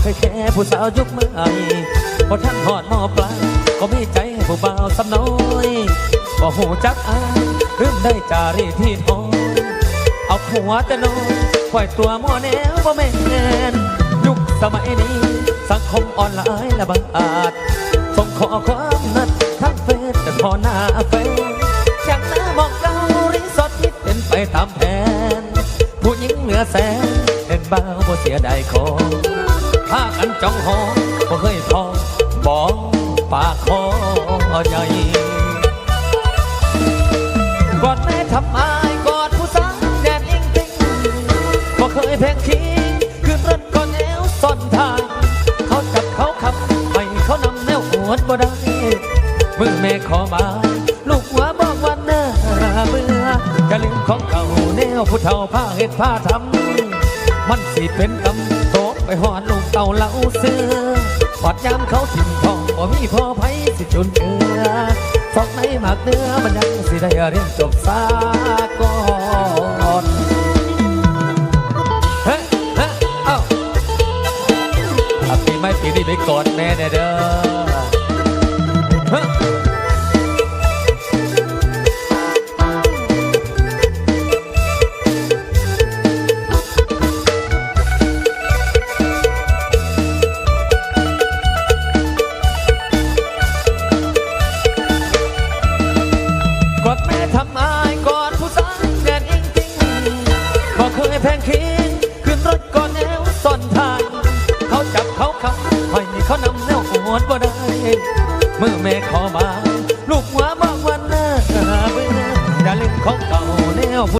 เคยแค่ผู้สาวยุคเมื่อไอพอท่านหอดหมอปลายก็มีใจให้ผู้บ่าวสำน้อยบ่หูจักอายเริ่มได้จารีที่ทองเอาหัวแต่นอนปล่อยตัวมัวแนวบ่แม่นยุคสมัยนี้ สังคมออนไลน์ละบังอาจส่งข้อความนัดทั้งเฟซแต่พอหน้าแฟนอย่างหน้ามองเการีสอร์ทที่เป็นไปตามแผนผู้หญิงเหนือแสนเห็นบ้าวบ่เสียดายของ พากันจ้องหองบ่เคยพอบอกปากคอใหญ่กอดแม่ทำไมกอดผู้สาวแดนอิงติงบ่เคยแพงคิงขึ้นรถก็แนวซ่อนทางเขาจับเขาขับไปเขานำแนวอวบ่ได้มือแม่ขอมาลูกหัวบอกว่าหน้าเบื่อจะลืมของเก่าแนวผู้เฒ่าผ้าเฮ็ดผ้าทำมันสิเป็นกำ ไปหอนลูกเต่าเหล่าเสือปอดยามเขาถิ่มทองบ่มีพ่อไผสิจุนเอือฟอกในหมากเนื้อมันยังสิได้เรียนจบสากอนเฮ้เฮ้เอ้าปีไม่ปีนี้ไปกอดแม่แน่เด้อ ทำอายกอดผู้สาวแดนอิงติงบ่เคยแพงคิงขึ้นรถก่อนแนวตอนทางเขาจับเขาขับให้เขานำแนวอวดบ่ได้เมื่อแม่ขอมา